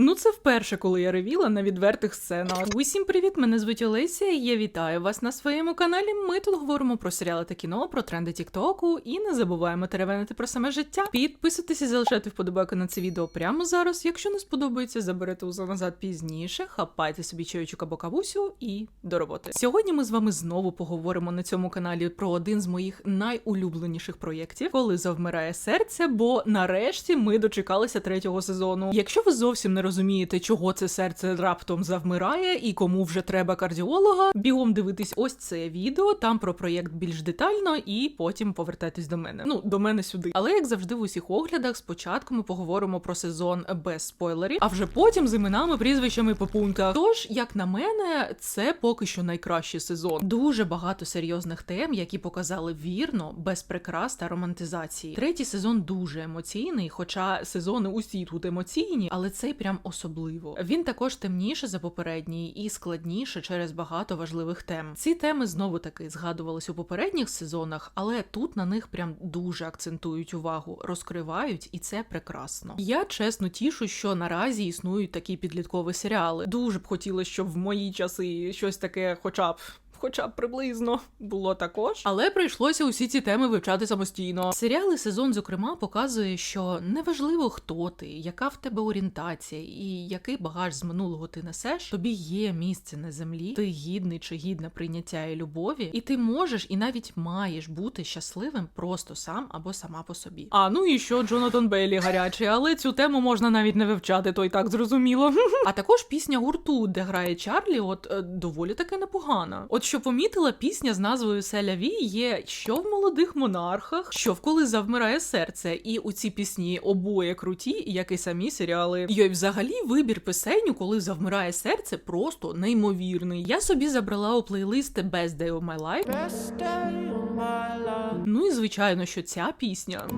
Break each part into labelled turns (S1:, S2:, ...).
S1: Ну, це вперше, коли я ревіла на відвертих сценах. Усім привіт! Мене звуть Олеся. і Я вітаю вас на своєму каналі. Ми тут говоримо про серіали та кіно, про тренди Тіктоку і не забуваємо теревенити про саме життя. Підписуйтесь і залишайте вподобайку на це відео прямо зараз. Якщо не сподобається, заберете усе назад пізніше. Хапайте собі чайочок або кавусю і до роботи. Сьогодні ми з вами знову поговоримо на цьому каналі про один з моїх найулюбленіших проєктів, коли завмирає серце. Бо нарешті ми дочекалися третього сезону. Якщо ви зовсім не розумієте, чого це серце раптом завмирає і кому вже треба кардіолога, бігом дивитись ось це відео. Там про проєкт більш детально, і потім повертайтесь до мене. Ну до мене сюди. Але як завжди, в усіх оглядах, спочатку ми поговоримо про сезон без спойлерів, а вже потім з іменами, прізвищами по пунктах. Тож, як на мене, це поки що найкращий сезон. Дуже багато серйозних тем, які показали вірно, без прикрас та романтизації. Третій сезон дуже емоційний, хоча сезони усі тут емоційні, але цей прям особливо. Він також темніше за попередній і складніше через багато важливих тем. Ці теми знову таки згадувались у попередніх сезонах, але тут на них прям дуже акцентують увагу, розкривають, і це прекрасно. Я чесно тішу, що наразі існують такі підліткові серіали. Дуже б хотілося, щоб в мої часи щось таке, хоча б. Хоча б приблизно було також, але прийшлося усі ці теми вивчати самостійно. Серіал і сезон, зокрема, показує, що неважливо, хто ти, яка в тебе орієнтація і який багаж з минулого ти несеш, тобі є місце на землі, ти гідний чи гідна прийняття і любові, і ти можеш і навіть маєш бути щасливим просто сам або сама по собі. А ну і що Джонатан Бейлі гарячий, але цю тему можна навіть не вивчати, то й так зрозуміло. А також пісня гурту, де грає Чарлі, от е, доволі таки непогана. От що помітила, пісня з назвою Селяві є що в молодих монархах, що в коли завмирає серце, і у ці пісні обоє круті, як і самі серіали. Йой, взагалі, вибір пісень, коли завмирає серце, просто неймовірний. Я собі забрала у плейлист Best Day of My Life.
S2: Best day of my life.
S1: Ну і звичайно, що ця пісня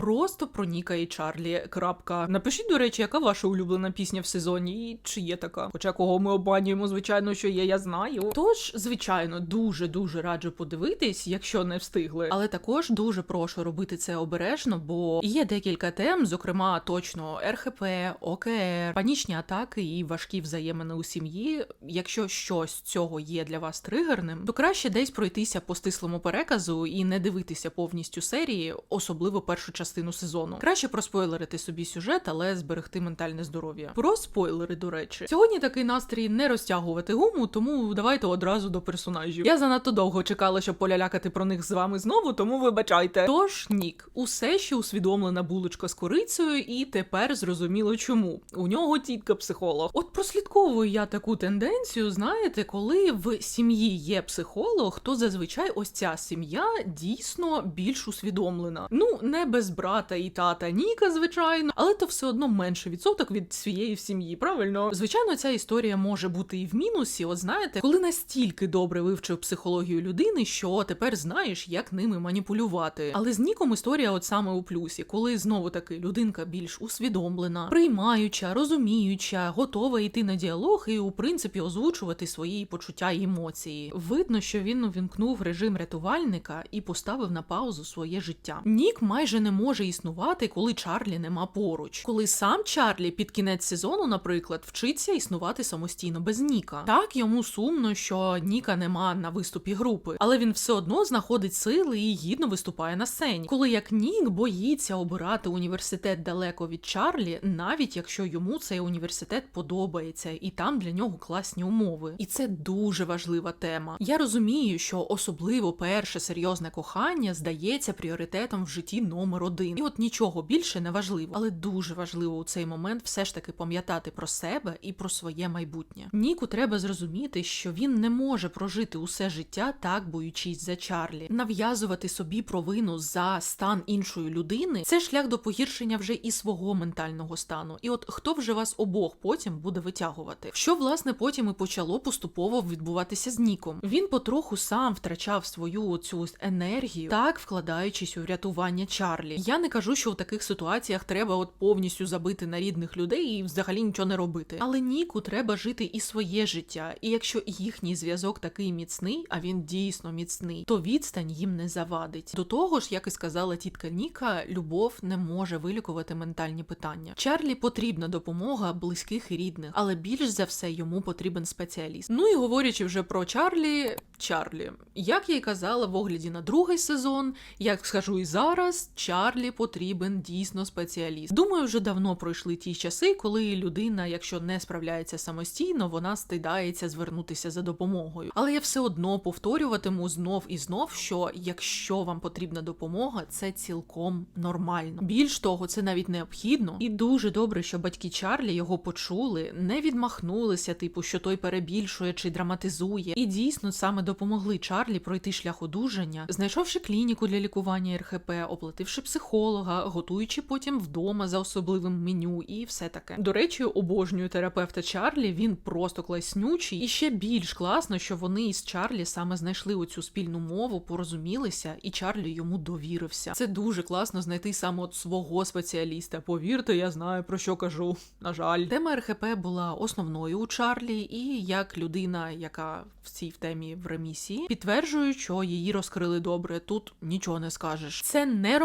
S1: просто про Ніка і Чарлі. Крапка. Напишіть, до речі, яка ваша улюблена пісня в сезоні, і чи є така? Хоча кого ми обманюємо, звичайно, що є, я знаю. Тож, звичайно, дуже дуже раджу подивитись, якщо не встигли. Але також дуже прошу робити це обережно, бо є декілька тем, зокрема, точно РХП, ОКР, панічні атаки і важкі взаємини у сім'ї. Якщо щось цього є для вас тригерним, то краще десь пройтися по стислому переказу і не дивитися повністю серії, особливо першу частину сезону. Краще проспойлерити собі сюжет, але зберегти ментальне здоров'я. Про спойлери, до речі, сьогодні такий настрій не розтягувати гуму, тому давайте одразу до персонажів. Я занадто довго чекала, щоб полялякати про них з вами знову, тому вибачайте. Тож Нік, усе ще усвідомлена булочка з корицею, і тепер зрозуміло чому. У нього тітка психолог. От прослідковую я таку тенденцію, знаєте, коли в сім'ї є психолог, то зазвичай ось ця сім'я дійсно більш усвідомлена. Ну, не без брата і тата Ніка, звичайно, але то все одно менше відсоток від своєї сім'ї. Правильно, звичайно, ця історія може бути і в мінусі. От знаєте, коли настільки добре вивчив психологію людини, що тепер знаєш, як ними маніпулювати. Але з Ніком історія, от саме у плюсі, коли знову таки людинка більш усвідомлена, приймаюча, розуміюча, готова йти на діалог і у принципі озвучувати свої почуття і емоції. Видно, що він увімкнув режим рятувальника і поставив на паузу своє життя. Нік майже не може існувати, коли Чарлі нема поруч. Коли сам Чарлі під кінець сезону, наприклад, вчиться існувати самостійно без Ніка. Так йому сумно, що Ніка нема на виступі групи, але він все одно знаходить сили і гідно виступає на сцені. Коли як Нік боїться обирати університет далеко від Чарлі, навіть якщо йому цей університет подобається, і там для нього класні умови. І це дуже важлива тема. Я розумію, що особливо перше серйозне кохання здається пріоритетом в житті номер один. І от нічого більше не важливо, але дуже важливо у цей момент все ж таки пам'ятати про себе і про своє майбутнє. Ніку треба зрозуміти, що він не може прожити усе життя так, боючись за Чарлі, нав'язувати собі провину за стан іншої людини. Це шлях до погіршення вже і свого ментального стану. І от хто вже вас обох потім буде витягувати? Що власне потім і почало поступово відбуватися з Ніком? Він потроху сам втрачав свою цю енергію, так вкладаючись у врятування Чарлі. Я не кажу, що в таких ситуаціях треба от повністю забити на рідних людей і взагалі нічого не робити. Але Ніку треба жити і своє життя. І якщо їхній зв'язок такий міцний, а він дійсно міцний, то відстань їм не завадить. До того ж, як і сказала тітка Ніка, любов не може вилікувати ментальні питання. Чарлі потрібна допомога близьких і рідних, але більш за все йому потрібен спеціаліст. Ну і говорячи вже про Чарлі, Чарлі, як я й казала в огляді на другий сезон, як скажу і зараз, Чарлі потрібен дійсно спеціаліст. Думаю, вже давно пройшли ті часи, коли людина, якщо не справляється самостійно, вона стидається звернутися за допомогою. Але я все одно повторюватиму знов і знов, що якщо вам потрібна допомога, це цілком нормально. Більш того, це навіть необхідно, і дуже добре, що батьки Чарлі його почули, не відмахнулися, типу, що той перебільшує чи драматизує, і дійсно саме допомогли Чарлі пройти шлях одужання, знайшовши клініку для лікування РХП, оплативши психолога, готуючи потім вдома за особливим меню і все таке. До речі, обожнюю терапевта Чарлі. Він просто класнючий, і ще більш класно, що вони із Чарлі саме знайшли оцю спільну мову, порозумілися, і Чарлі йому довірився. Це дуже класно знайти саме от свого спеціаліста. Повірте, я знаю про що кажу. На жаль, тема РХП була основною у Чарлі, і як людина, яка в цій в темі в ремісії, підтверджую, що її розкрили добре. Тут нічого не скажеш. Це не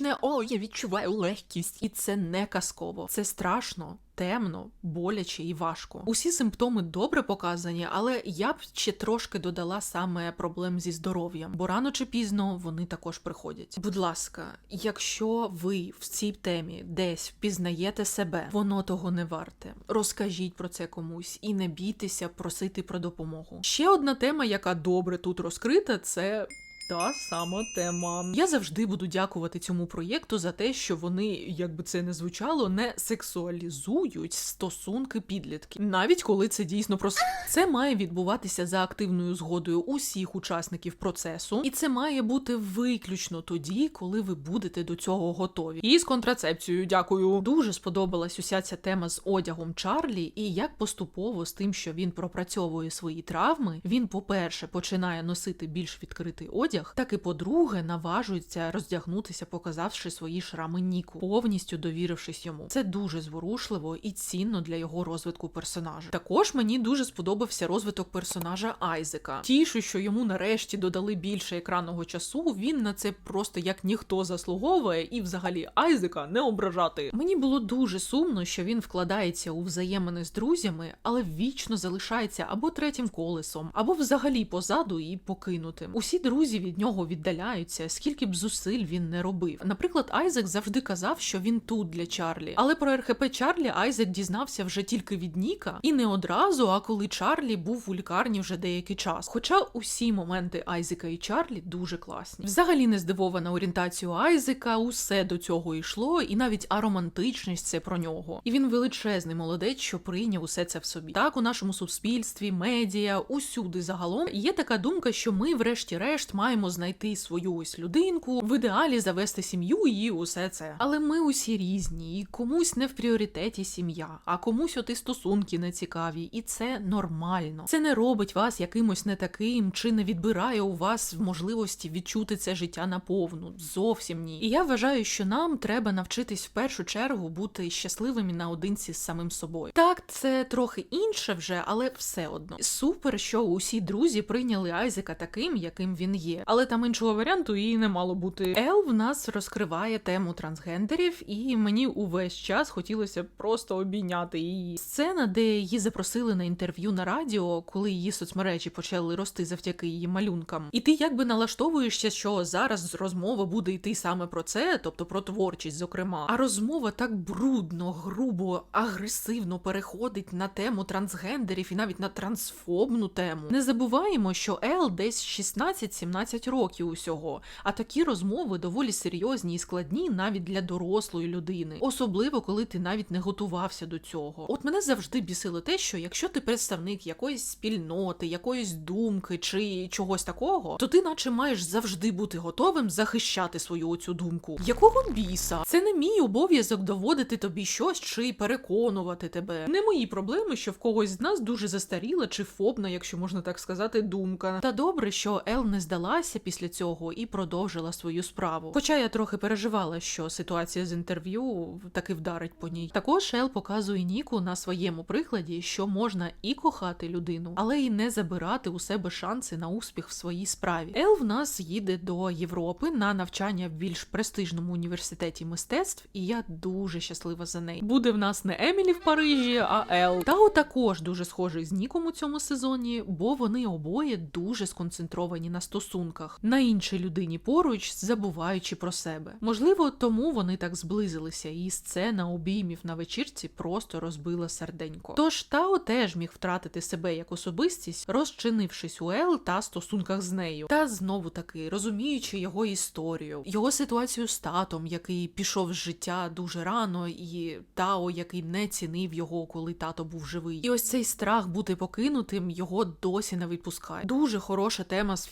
S1: романтичне, о, я відчуваю легкість, і це не казково. Це страшно. Темно, боляче і важко. Усі симптоми добре показані, але я б ще трошки додала саме проблем зі здоров'ям, бо рано чи пізно вони також приходять. Будь ласка, якщо ви в цій темі десь впізнаєте себе, воно того не варте. Розкажіть про це комусь і не бійтеся просити про допомогу. Ще одна тема, яка добре тут розкрита, це. Та сама тема. Я завжди буду дякувати цьому проєкту за те, що вони, як би це не звучало, не сексуалізують стосунки підлітків, навіть коли це дійсно про це має відбуватися за активною згодою усіх учасників процесу, і це має бути виключно тоді, коли ви будете до цього готові. І з контрацепцією, дякую. Дуже сподобалась уся ця тема з одягом Чарлі, і як поступово з тим, що він пропрацьовує свої травми, він, по-перше, починає носити більш відкритий одяг, так і по-друге, наважується роздягнутися, показавши свої шрами Ніку, повністю довірившись йому. Це дуже зворушливо і цінно для його розвитку персонажа. Також мені дуже сподобався розвиток персонажа Айзека. Тішу, що йому нарешті додали більше екранного часу. Він на це просто як ніхто заслуговує, і взагалі Айзека не ображати. Мені було дуже сумно, що він вкладається у взаємини з друзями, але вічно залишається або третім колесом, або взагалі позаду і покинутим. Усі друзі від нього віддаляються, скільки б зусиль він не робив. Наприклад, Айзек завжди казав, що він тут для Чарлі, але про РХП Чарлі Айзек дізнався вже тільки від Ніка, і не одразу, а коли Чарлі був у лікарні вже деякий час. Хоча усі моменти Айзека і Чарлі дуже класні. Взагалі не здивована орієнтацію Айзека, усе до цього йшло, і навіть аромантичність це про нього. І він величезний молодець, що прийняв усе це в собі. Так у нашому суспільстві, медіа, усюди загалом є така думка, що ми, врешті-решт, маємо знайти свою ось людинку, в ідеалі завести сім'ю і усе це. Але ми усі різні, і комусь не в пріоритеті сім'я, а комусь от і стосунки не цікаві, і це нормально. Це не робить вас якимось не таким, чи не відбирає у вас можливості відчути це життя наповну. Зовсім ні. І я вважаю, що нам треба навчитись в першу чергу бути щасливими наодинці з самим собою. Так, це трохи інше вже, але все одно. Супер, що усі друзі прийняли Айзека таким, яким він є. Але там іншого варіанту і не мало бути. Ел в нас розкриває тему трансгендерів, і мені увесь час хотілося просто обійняти її. Сцена, де її запросили на інтерв'ю на радіо, коли її соцмережі почали рости завдяки її малюнкам. І ти якби налаштовуєшся, що зараз розмова буде йти саме про це, тобто про творчість, зокрема. А розмова так брудно, грубо, агресивно переходить на тему трансгендерів і навіть на трансфобну тему. Не забуваємо, що Ел десь 16-17 років усього, а такі розмови доволі серйозні і складні навіть для дорослої людини, особливо коли ти навіть не готувався до цього. От мене завжди бісило те, що якщо ти представник якоїсь спільноти, якоїсь думки чи чогось такого, то ти, наче, маєш завжди бути готовим захищати свою оцю думку. Якого біса? Це не мій обов'язок доводити тобі щось чи переконувати тебе. Не мої проблеми, що в когось з нас дуже застаріла чи фобна, якщо можна так сказати, думка. Та добре, що Ел не здалася здалася після цього і продовжила свою справу. Хоча я трохи переживала, що ситуація з інтерв'ю таки вдарить по ній. Також Ел показує Ніку на своєму прикладі, що можна і кохати людину, але і не забирати у себе шанси на успіх в своїй справі. Ел в нас їде до Європи на навчання в більш престижному університеті мистецтв, і я дуже щаслива за неї. Буде в нас не Емілі в Парижі, а Ел. Тао також дуже схожий з Ніком у цьому сезоні, бо вони обоє дуже сконцентровані на стосунках, на іншій людині поруч, забуваючи про себе. Можливо, тому вони так зблизилися, і сцена обіймів на вечірці просто розбила серденько. Тож Тао теж міг втратити себе як особистість, розчинившись у Ел та стосунках з нею. Та знову таки розуміючи його історію, його ситуацію з татом, який пішов з життя дуже рано, і Тао, який не цінив його, коли тато був живий. І ось цей страх бути покинутим його досі не відпускає. Дуже хороша тема з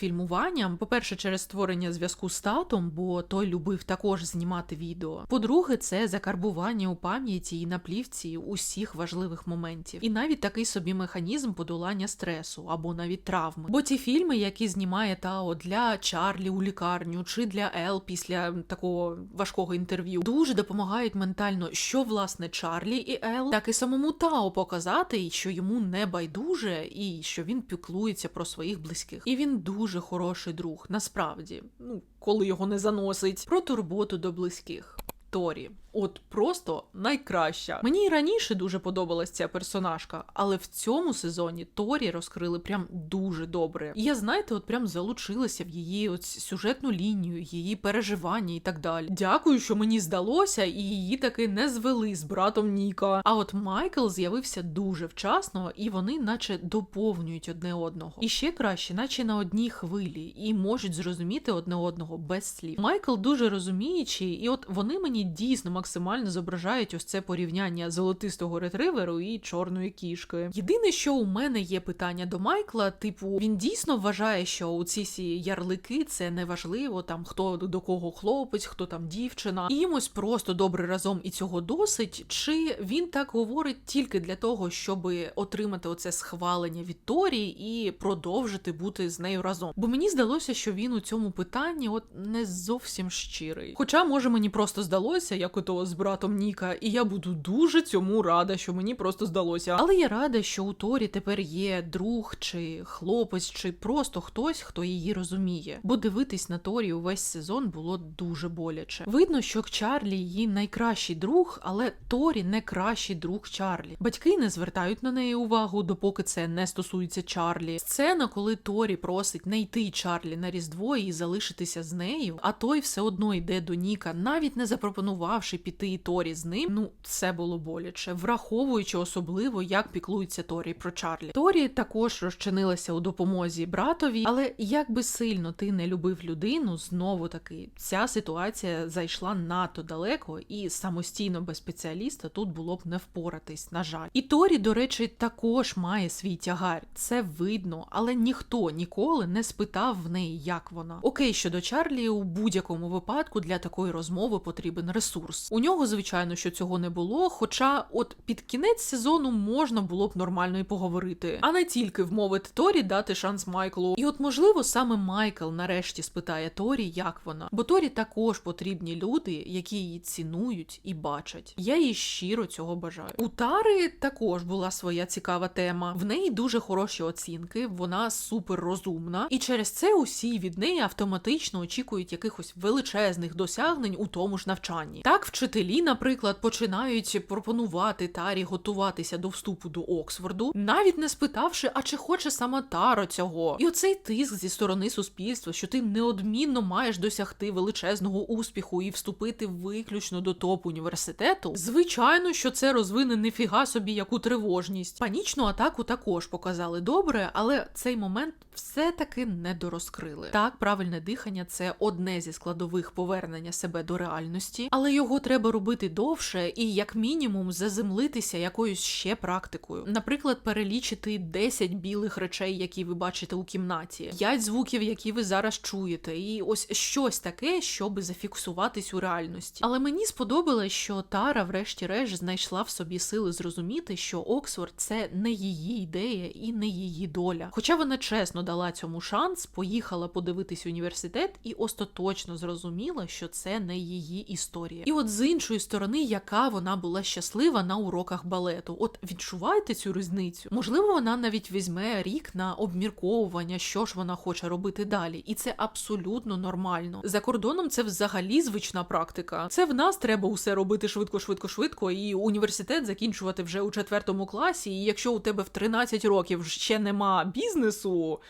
S1: фільмуванням. По-перше, через створення зв'язку з татом, бо той любив також знімати відео. По-друге, це закарбування у пам'яті і на плівці усіх важливих моментів, і навіть такий собі механізм подолання стресу або навіть травми. Бо ті фільми, які знімає Тао для Чарлі у лікарню чи для Ел після такого важкого інтерв'ю, дуже допомагають ментально, що власне Чарлі і Ел, так і самому Тао показати, що йому не байдуже і що він піклується про своїх близьких. І він дуже хороший друг, насправді. Ну, коли його не заносить, про турботу до близьких. Торі. От просто найкраща. Мені і раніше дуже подобалась ця персонажка, але в цьому сезоні Торі розкрили прям дуже добре. І я, знаєте, от прям залучилася в її от сюжетну лінію, її переживання і так далі. Дякую, що мені здалося, і її таки не звели з братом Ніка. А от Майкл з'явився дуже вчасно, і вони, наче, доповнюють одне одного. І ще краще, наче на одній хвилі, і можуть зрозуміти одне одного без слів. Майкл дуже розуміючий, і от вони мені дійсно максимально зображають ось це порівняння золотистого ретриверу і чорної кішки. Єдине, що у мене є питання до Майкла, типу, він дійсно вважає, що у ці всі ярлики це не важливо, там хто до кого хлопець, хто там дівчина, і їм ось просто добре разом і цього досить. Чи він так говорить тільки для того, щоб отримати оце схвалення від Торі і продовжити бути з нею разом? Бо мені здалося, що він у цьому питанні от не зовсім щирий. Хоча, може, мені просто здалося, як ото з братом Ніка, і я буду дуже цьому рада, що мені просто здалося. Але я рада, що у Торі тепер є друг, чи хлопець, чи просто хтось, хто її розуміє. Бо дивитись на Торі увесь сезон було дуже боляче. Видно, що Чарлі її найкращий друг, але Торі не кращий друг Чарлі. Батьки не звертають на неї увагу, допоки це не стосується Чарлі. Сцена, коли Торі просить не йти Чарлі на Різдво і залишитися з нею, а той все одно йде до Ніка, навіть не запропонувавши піти і Торі з ним. Ну, це було боляче, враховуючи особливо, як піклується Торі про Чарлі. Торі також розчинилася у допомозі братові, але як би сильно ти не любив людину, знову таки ця ситуація зайшла надто далеко, і самостійно без спеціаліста тут було б не впоратись, на жаль. І Торі, до речі, також має свій тягар. Це видно, але ніхто ніколи не спитав в неї, як вона. Окей, щодо Чарлі, у будь-якому випадку для такої розмови потрібен ресурс. У нього, звичайно, що цього не було. Хоча, от під кінець сезону можна було б нормально і поговорити, а не тільки вмовити Торі дати шанс Майклу. І от, можливо, саме Майкл нарешті спитає Торі, як вона. Бо Торі також потрібні люди, які її цінують і бачать. Я їй щиро цього бажаю. У Тари також була своя цікава тема. В неї дуже хороші оцінки, вона супер розумна, і через це усі від неї автоматично очікують якихось величезних досягнень у тому ж навчанні. Так, вчителі, наприклад, починають пропонувати Тарі готуватися до вступу до Оксфорду, навіть не спитавши, а чи хоче сама Тара цього. І оцей тиск зі сторони суспільства, що ти неодмінно маєш досягти величезного успіху і вступити виключно до топ університету. Звичайно, що це розвине нефіга собі яку тривожність. Панічну атаку також показали добре, але цей момент все-таки не дорозкрили. Так, правильне дихання це одне зі складових повернення себе до реальності, але його треба робити довше і, як мінімум, заземлитися якоюсь ще практикою. Наприклад, перелічити 10 білих речей, які ви бачите у кімнаті, 5 звуків, які ви зараз чуєте, і ось щось таке, щоби зафіксуватись у реальності. Але мені сподобалось, що Тара, врешті-решт, знайшла в собі сили зрозуміти, що Оксфорд це не її ідея і не її доля. Хоча вона чесно дала цьому шанс, поїхала подивитись університет і остаточно зрозуміла, що це не її історія. І от з іншої сторони, яка вона була щаслива на уроках балету. От відчуваєте цю різницю? Можливо, вона навіть візьме рік на обмірковування, що ж вона хоче робити далі, і це абсолютно нормально. За кордоном це взагалі звична практика. Це в нас треба усе робити швидко, швидко, швидко, і університет закінчувати вже у четвертому класі. І якщо у тебе в 13 років ще нема бізнесу.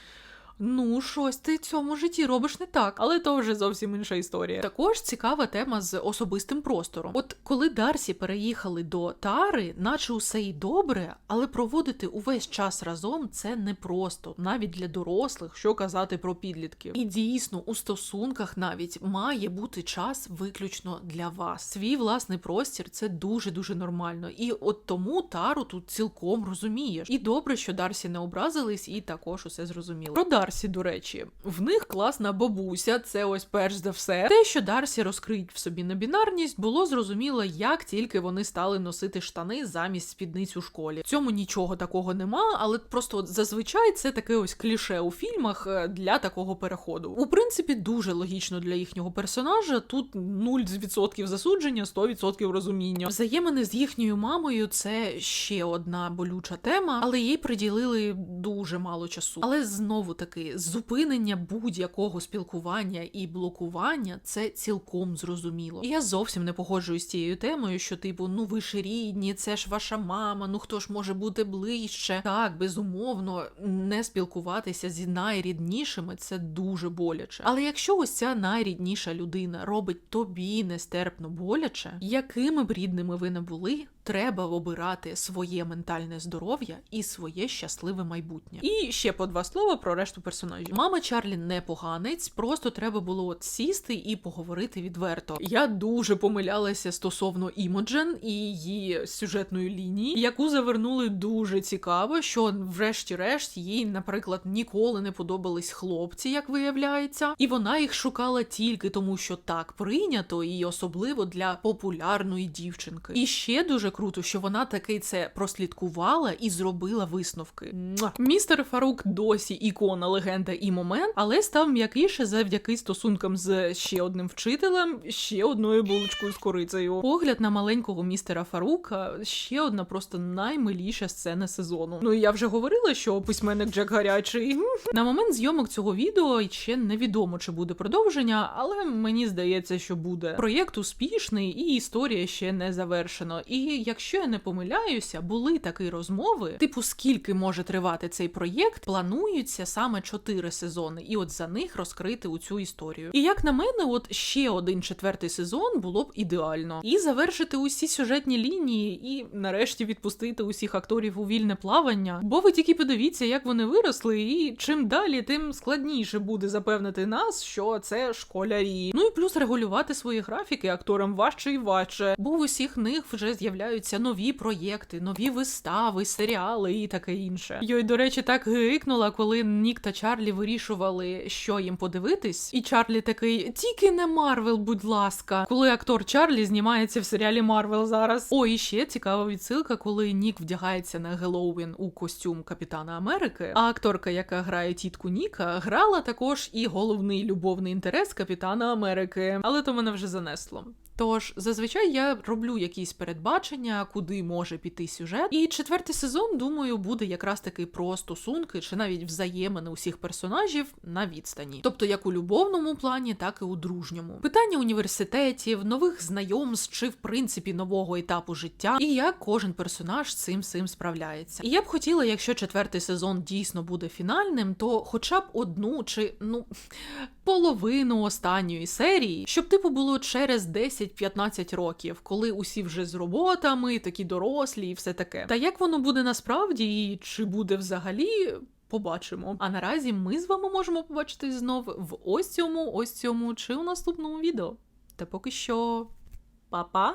S1: Ну, щось ти цьому житті робиш не так, але то вже зовсім інша історія. Також цікава тема з особистим простором. От коли Дарсі переїхали до Тари, наче усе й добре, але проводити увесь час разом це непросто, навіть для дорослих, що казати про підлітків. І дійсно, у стосунках навіть має бути час виключно для вас. Свій власний простір це дуже дуже нормально. І от тому Тару тут цілком розумієш. І добре, що Дарсі не образились, і також усе зрозуміло. Про Дарсі, до речі, в них класна бабуся, це ось перш за все. Те, що Дарсі розкриють в собі небінарність, було зрозуміло, як тільки вони стали носити штани замість спідниць у школі. В цьому нічого такого нема, але просто зазвичай це таке ось кліше у фільмах е, для такого переходу. У принципі, дуже логічно для їхнього персонажа. Тут 0% засудження, 100% розуміння. Взаємини з їхньою мамою це ще одна болюча тема, але їй приділили дуже мало часу. Але знову таки, зупинення будь-якого спілкування і блокування це цілком зрозуміло. І я зовсім не погоджуюсь з тією темою, що типу, ну ви ж рідні, це ж ваша мама, ну хто ж може бути ближче. Так, безумовно, не спілкуватися зі найріднішими це дуже боляче. Але якщо ось ця найрідніша людина робить тобі нестерпно боляче, якими б рідними ви не були, треба обирати своє ментальне здоров'я і своє щасливе майбутнє. І ще по два слова про решту персонажів. Мама Чарлі не поганець, просто треба було от сісти і поговорити відверто. Я дуже помилялася стосовно Імоджен і її сюжетної лінії, яку завернули дуже цікаво, що врешті-решт їй, наприклад, ніколи не подобались хлопці, як виявляється, і вона їх шукала тільки тому, що так прийнято, і особливо для популярної дівчинки. І ще дуже круто, що вона таки це прослідкувала і зробила висновки. Містер Фарук досі ікона, легенда і момент, але став м'якіше завдяки стосункам з ще одним вчителем, ще одною булочкою з корицею. Погляд на маленького містера Фарука ще одна просто наймиліша сцена сезону. Ну я вже говорила, що письменник Джек гарячий. На момент зйомок цього відео ще невідомо, чи буде продовження, але мені здається, що буде. Проєкт успішний і історія ще не завершена. І якщо я не помиляюся, були такі розмови, типу, скільки може тривати цей проєкт, плануються саме чотири сезони, і от за них розкрити у цю історію. І як на мене, от ще один четвертий сезон було б ідеально. І завершити усі сюжетні лінії, і нарешті відпустити усіх акторів у вільне плавання. Бо ви тільки подивіться, як вони виросли, і чим далі, тим складніше буде запевнити нас, що це школярі. Ну і плюс регулювати свої графіки акторам важче і важче, бо в усіх них вже з'являються нові проєкти, нові вистави, серіали і таке інше. Йой, до речі, так гикнула, коли Нік та Чарлі вирішували, що їм подивитись, і Чарлі такий: тільки не Марвел, будь ласка, коли актор Чарлі знімається в серіалі Марвел зараз. О, і ще цікава відсилка, коли Нік вдягається на Геловін у костюм Капітана Америки. А акторка, яка грає тітку Ніка, грала також і головний любовний інтерес Капітана Америки. Але то мене вже занесло. Тож зазвичай я роблю якісь передбачення, куди може піти сюжет. І четвертий сезон, думаю, буде якраз таки про стосунки чи навіть взаємини усіх персонажів на відстані, тобто як у любовному плані, так і у дружньому. Питання університетів, нових знайомств чи в принципі нового етапу життя, і як кожен персонаж цим цим справляється. І я б хотіла, якщо четвертий сезон дійсно буде фінальним, то хоча б одну чи ну половину останньої серії, щоб типу було через 10-15 років, коли усі вже з роботами, такі дорослі і все таке. Та як воно буде насправді, і чи буде взагалі. Побачимо. А наразі ми з вами можемо побачитись знов в ось цьому, ось цьому чи у наступному відео. Та поки що Па-па!